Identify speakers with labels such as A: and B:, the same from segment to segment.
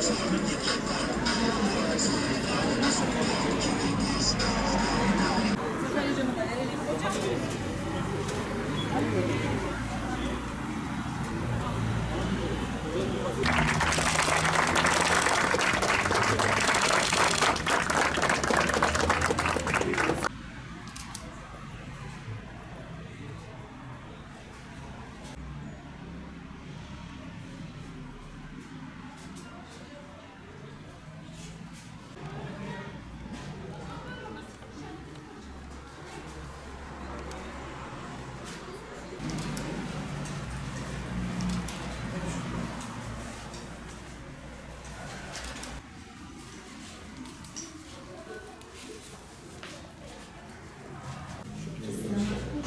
A: Sırtını destekle.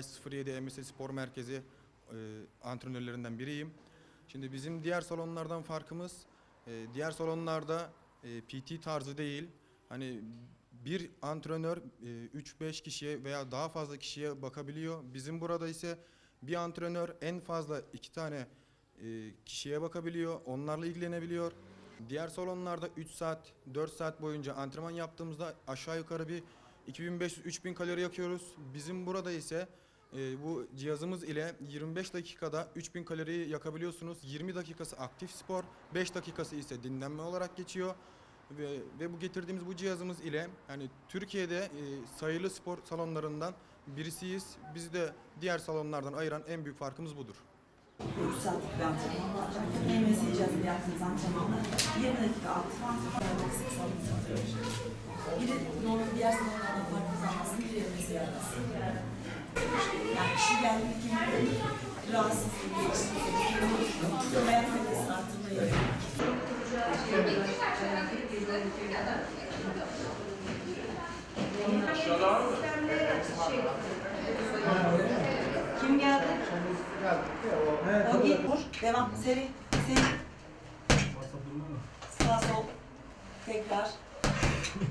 A: MSS,
B: Ice 07 MSS Spor Merkezi e, antrenörlerinden biriyim. Şimdi bizim diğer salonlardan farkımız e, diğer salonlarda e, PT tarzı değil. Hani bir antrenör e, 3-5 kişiye veya daha fazla kişiye bakabiliyor. Bizim burada ise bir antrenör en fazla iki tane e, kişiye bakabiliyor. Onlarla ilgilenebiliyor. Diğer salonlarda 3 saat, 4 saat boyunca antrenman yaptığımızda aşağı yukarı bir 2500-3000 kalori yakıyoruz. Bizim burada ise e, bu cihazımız ile 25 dakikada 3000 kaloriyi yakabiliyorsunuz. 20 dakikası aktif spor, 5 dakikası ise dinlenme olarak geçiyor. Ve, ve bu getirdiğimiz bu cihazımız ile hani Türkiye'de e, sayılı spor salonlarından birisiyiz. Bizi de diğer salonlardan ayıran en büyük farkımız budur.
A: 3 saatlik bir antrenman var. MSS cihazıyla yaptığınız antrenmanla 20 dakika aktif antrenman ve kısa antrenman. Biri normal diğer salonlardan farklı zamanlasın, biri MSS yapması. Kendini rahatsızlığı geçtiğinde hayat kalitesini arttırmaya. Kim geldi? O git. Devam. Seri. Seri. Sağ sol. Tekrar.